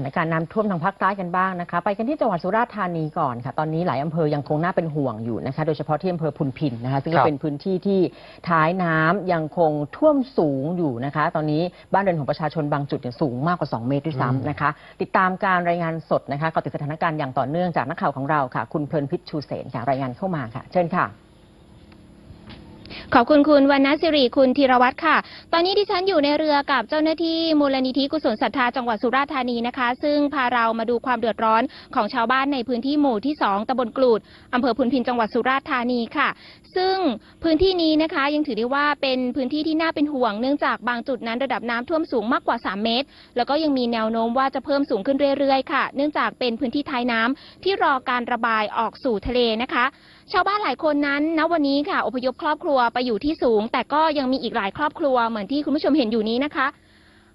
ถานการณ์น้ำท่วมทางภาคใต้กันบ้างนะคะ ไปกันที่จังหวัดสุราษฎร์ธานีก่อนค่ะ ตอนนี้หลายอำเภอยังคงน่าเป็นห่วงอยู่นะคะ โดยเฉพาะที่อำเภอพุนพินนะคะ ซึ่งครัก็บเป็นพื้นที่ที่ท้ายน้ำยังคงท่วมสูงอยู่นะคะ ตอนนี้บ้านเรือนของประชาชนบางจุดเนี่ยสูงมากกว่า 2 เมตรด้วยซ้ำนะคะ ติดตามการรายงานสดนะคะเกาะติดสถานการณ์อย่างต่อเนื่องจากนักข่าวของเราค่ะ คุณเพลินพิษชูเสนค่ะรายงานเข้ามาค่ะ เชิญค่ะ ขอบคุณคุณวรรณศิริคุณธีรวัตรค่ะ ตอนนี้ดิฉันอยู่ในเรือกับเจ้าหน้าที่มูลนิธิกุศลศรัทธาจังหวัดสุราษฎร์ธานีนะคะ ซึ่งพาเรามาดูความเดือดร้อนของชาวบ้านในพื้นที่หมู่ที่ 2ตำบลกลูดอำเภอพุนพินจังหวัดสุราษฎร์ธานีค่ะ ซึ่งพื้นที่นี้นะคะยังถือได้ว่าเป็นพื้นที่ที่น่าเป็นห่วง เนื่องจากบางจุดนั้นระดับน้ำท่วมสูงมากกว่า 3 เมตร แล้วก็ยังมีแนวโน้มว่าจะเพิ่มสูงขึ้นเรื่อยๆค่ะ เนื่องจากเป็นพื้นที่ท้ายน้ำที่รอการระบายออกสู่ทะเลนะคะ ชาวบ้านหลายคนนั้นณวันนี้ค่ะอพยพครอบครัวไปอยู่ที่สูง แต่ก็ยังมีอีกหลายครอบครัวเหมือนที่คุณผู้ชมเห็นอยู่นี้นะคะ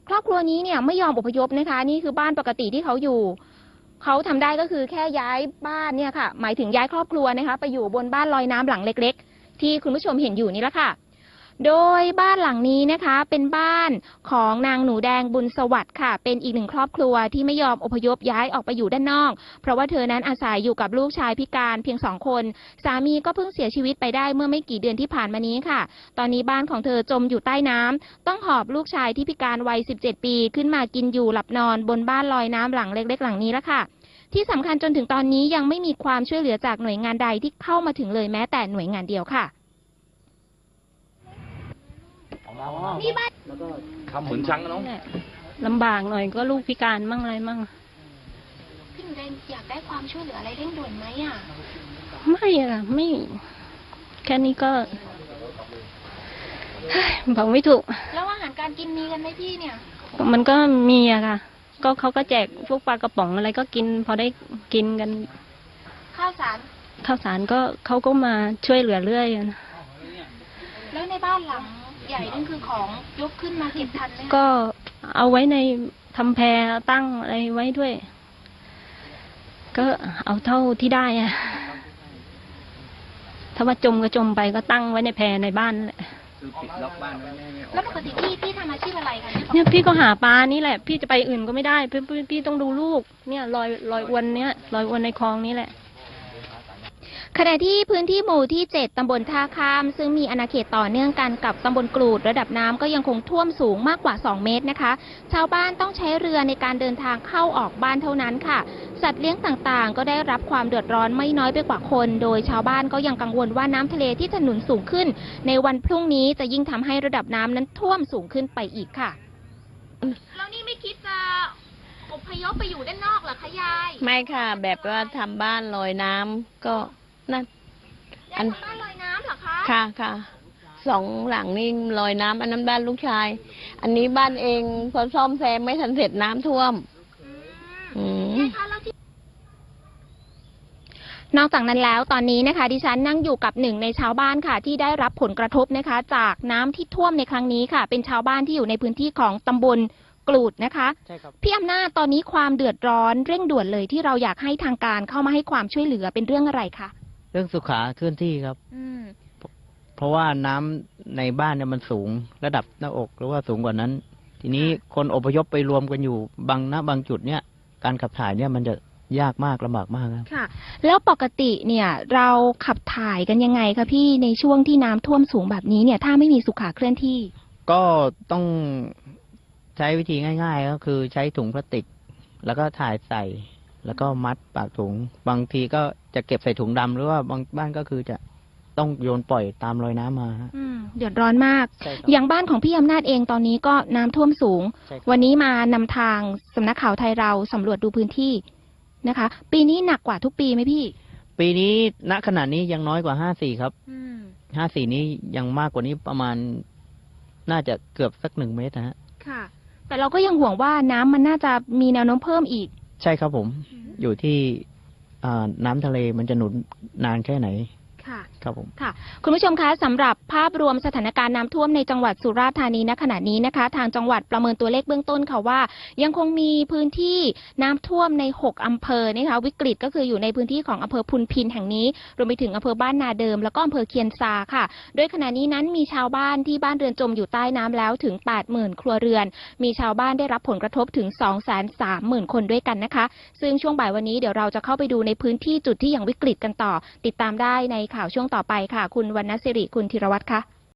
ครอบครัวนี้เนี่ยไม่ยอมอพยพนะคะ นี่คือบ้านปกติที่เขาอยู่เขาทำได้ก็คือแค่ย้ายบ้านเนี่ยค่ะ หมายถึงย้ายครอบครัวนะคะ ไปอยู่บนบ้านลอยน้ำหลังเล็ก ๆ ที่คุณผู้ชมเห็นอยู่นี่แหละค่ะ โดยบ้านหลังนี้นะคะเป็นบ้านของนางหนูแดงบุญสวัสดิ์ค่ะ เป็นอีกหนึ่งครอบครัวที่ไม่ยอมอพยพย้ายออกไปอยู่ด้านนอก เพราะว่าเธอนั้นอาศัยอยู่กับลูกชายพิการเพียงสองคน สามีก็เพิ่งเสียชีวิตไปได้เมื่อไม่กี่เดือนที่ผ่านมานี้ค่ะ ตอนนี้บ้านของเธอจมอยู่ใต้น้ำต้องหอบลูกชายที่พิการวัย 17 ปีขึ้นมากินอยู่หลับนอนบนบ้านลอยน้ำหลังเล็ก ๆ หลังนี้แล้วค่ะที่สำคัญจนถึงตอนนี้ยังไม่มีความช่วยเหลือจากหน่วยงานใดที่เข้ามาถึงเลยแม้แต่หน่วยงานเดียวค่ะ นี่บ้านคำเหมือนช้างนะน้องลำบากหน่อยก็ลูกพิการมั่งอะไรมั่งพี่หนูแดงอยากได้ความช่วยเหลืออะไรเร่งด่วนไหมอะ ไม่อะค่ะไม่ แค่นี้ก็เฮ้ยบอกไม่ถูก แล้วอาหารการกินมีกันไหมพี่เนี่ย มันก็มีอะค่ะ ก็เขาก็แจกพวกปลากระป๋องอะไรก็กิน พอได้กินกัน ข้าวสาร ข้าวสารก็เขาก็มาช่วยเหลือเรื่อยอะนะ แล้วในบ้านหลัง ใหญ่นั่นคือของยกขึ้นมาเก็บทันไหมคะก็เอาไว้ในทำแพรตั้งอะไรไว้ด้วย ก็เอาเท่าที่ได้อะถ้าว่าจมก็จมไปก็ตั้งไว้ในแพรในบ้านนั่นแหละคือปิดล็อกบ้านไว้ไม่ให้ออกแล้วปกติพี่พี่ทำอาชีพอะไรคะเนี่ยเนี่ยพี่ก็หาปลานี่แหละ พี่จะไปอื่นก็ไม่ได้พี่พี่พี่ต้องดูลูก เนี่ยลอยลอยอวนเนี้ยลอยอวนในคลองนี้แหละ ขณะที่พื้นที่หมู่ที่ 7 ตำบลท่าข้าม ซึ่งมีอาณาเขตต่อเนื่องกันกับตำบลกรูด ระดับน้ำก็ยังคงท่วมสูงมากกว่า 2 เมตรนะคะ ชาวบ้านต้องใช้เรือในการเดินทางเข้าออกบ้านเท่านั้นค่ะ สัตว์เลี้ยงต่างๆ ก็ได้รับความเดือดร้อนไม่น้อยไปกว่าคน โดยชาวบ้านก็ยังกังวลว่าน้ำทะเลที่จะหนุนสูงขึ้น ในวันพรุ่งนี้จะยิ่งทำให้ระดับน้ำนั้นท่วมสูงขึ้นไปอีกค่ะแล้วนี่ไม่คิดจะอพยพไปอยู่ด้านนอกเหรอคะยาย ไม่ค่ะ แบบว่าทำบ้านลอยน้ำก็ นั่น อัน บ้านลอยน้ำเหรอคะค่ะค่ะ สองหลังนี่ลอยน้ำอันนั้นบ้านลูกชาย อันนี้บ้านเองพอซ่อมแซมไม่ทันเสร็จน้ำท่วม อืมนอกจากนั้นแล้วตอนนี้นะคะ ดิฉันนั่งอยู่กับหนึ่งในชาวบ้านค่ะ ที่ได้รับผลกระทบนะคะ จากน้ำที่ท่วมในครั้งนี้ค่ะ เป็นชาวบ้านที่อยู่ในพื้นที่ของตำบลกลูดนะคะ ใช่ครับ พี่อำนาจตอนนี้ความเดือดร้อนเร่งด่วนเลยที่เราอยากให้ทางการเข้ามาให้ความช่วยเหลือเป็นเรื่องอะไรคะเรื่องสุขาเคลื่อนที่ครับ อืม เพราะว่าน้ำในบ้านเนี่ยมันสูงระดับหน้าอกหรือว่าสูงกว่านั้น ทีนี้คนอพยพไปรวมกันอยู่บางณบางจุดเนี่ย การขับถ่ายเนี่ยมันจะยากมากลำบากมากครับค่ะ แล้วปกติเนี่ยเราขับถ่ายกันยังไงคะพี่ในช่วงที่น้ำท่วมสูงแบบนี้เนี่ย ถ้าไม่มีสุขาเคลื่อนที่ ก็ต้องใช้วิธีง่าย ๆ ก็คือใช้ถุงพลาสติก แล้วก็ถ่ายใส่ แล้วก็มัดปากถุง บางทีก็จะเก็บใส่ถุงดำหรือว่าบางบ้านก็คือจะต้องโยนปล่อยตามรอยน้ำมาฮะ อืมเดือดร้อนมาก ใช่ครับ อย่างบ้านของพี่อำนาจเองตอนนี้ก็น้ำท่วมสูง ใช่ครับ วันนี้มานำทางสำนักข่าวไทยเราสำรวจดูพื้นที่นะคะ ปีนี้หนักกว่าทุกปีไหมพี่ ปีนี้ณขณะนี้ยังน้อยกว่าห้าสี่ครับ อืมห้าสี่นี้ยังมากกว่านี้ประมาณ น่าจะเกือบสักหนึ่งเมตรนะฮะ ค่ะ แต่เราก็ยังห่วงว่าน้ำมันน่าจะมีแนวโน้มเพิ่มอีก ใช่ครับผมอยู่ที่อ่าน้ำทะเลมันจะหนุนนานแค่ไหนค่ะ ครับผมค่ะ คุณผู้ชมคะสำหรับภาพรวมสถานการณ์น้ำท่วมในจังหวัดสุราษฎร์ธานีณขณะนี้นะคะ ทางจังหวัดประเมินตัวเลขเบื้องต้นค่ะว่า ยังคงมีพื้นที่น้ำท่วมใน 6อำเภอนะคะวิกฤตก็คืออยู่ในพื้นที่ของอำเภอพุนพินแห่งนี้รวมไปถึงอำเภอบ้านนาเดิม แล้วก็อำเภอเคียนซาค่ะ โดยขณะนี้นั้นมีชาวบ้านที่บ้านเรือนจมอยู่ใต้น้ำแล้วถึง 80,000 ครัวเรือน มีชาวบ้านได้รับผลกระทบถึง 230,000 คนด้วยกันนะคะ ซึ่งช่วงบ่ายวันนี้เดี๋ยวเราจะเข้าไปดูในพื้นที่จุดที่ยังวิกฤตกันต่อ ติดตามได้ในข่าวช่วงต่อไปค่ะ คุณวรรณสิริ คุณธีรวัตรค่ะ